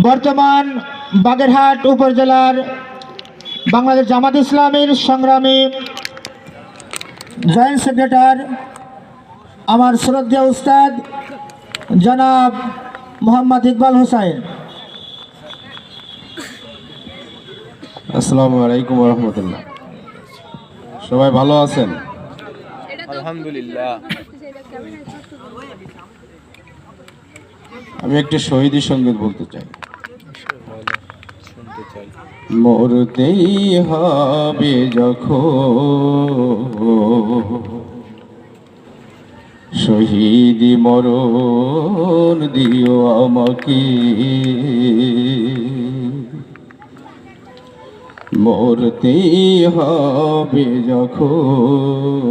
বর্তমান বাগেরহাট উপজেলার বাংলাদেশ জামাত ইসলামের সংগ্রামী জয়েন্ট সেক্রেটার আমার শ্রদ্ধেয় উস্তাদ জনাব মোহাম্মদ ইকবাল হোসাইন। আসসালামু আলাইকুম রহমতুল্লাহ। সবাই ভালো আছেন? আলহামদুলিল্লাহ। আমি একটি শহীদি সংগীত বলতে চাই। মরতেই হবে যখন। শহীদি মরণ দিও আমাকে। মরতেই হবে যখন।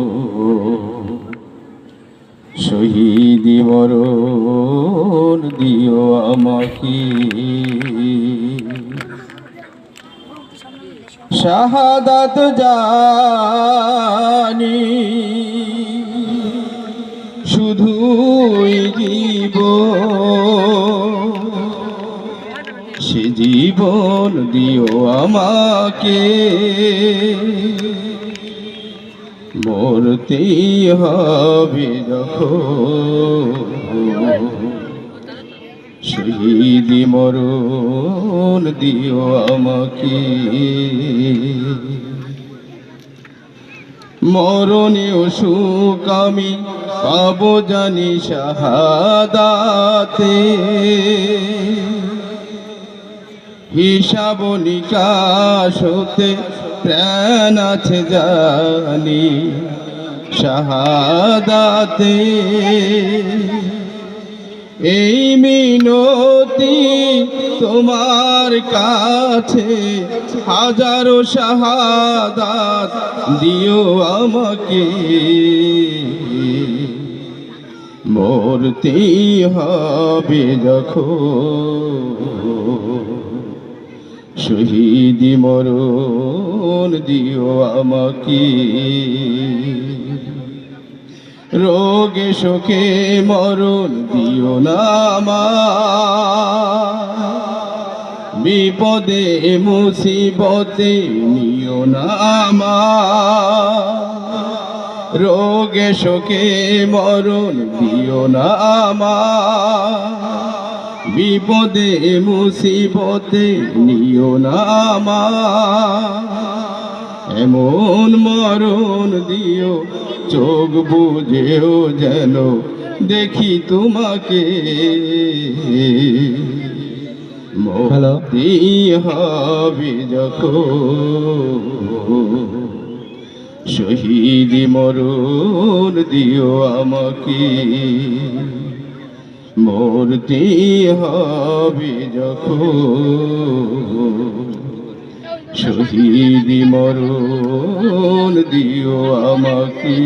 শহীদি মরণ দিও আমাকে। শাহাদাত জানি। শুধুই জীব। সে জীবন দিও আমাকে। মরতেই হবে যখন। শহীদি মরণ দিও আমাকে। মরণীয় সুখ আমি পাবো জানি শাহাদাতে। হিসাব নিকাশ হতে প্রাণ আছে জানি শাহাদাতে। এই মিনতি তোমার কাছে হাজারো শাহাদাত দিও আমাকে। মরতে হবে যখন। শহীদি মরণ দিও আমাকে। রোগে শোকে মরণ দিও না। বিপদে, মুসিবতে নিও না। রোগে শোকে মরণ দিও না। বিপদে, মুসিবতে নিও না। এমন মরণ দিও চোখ বুঝেও যেন দেখি তোমাকে। মুক্তি হবে যখন শহীদ মরণ দিও আমাকে মরতে হবে যখন শহীদ মরণ দিও আমাকে।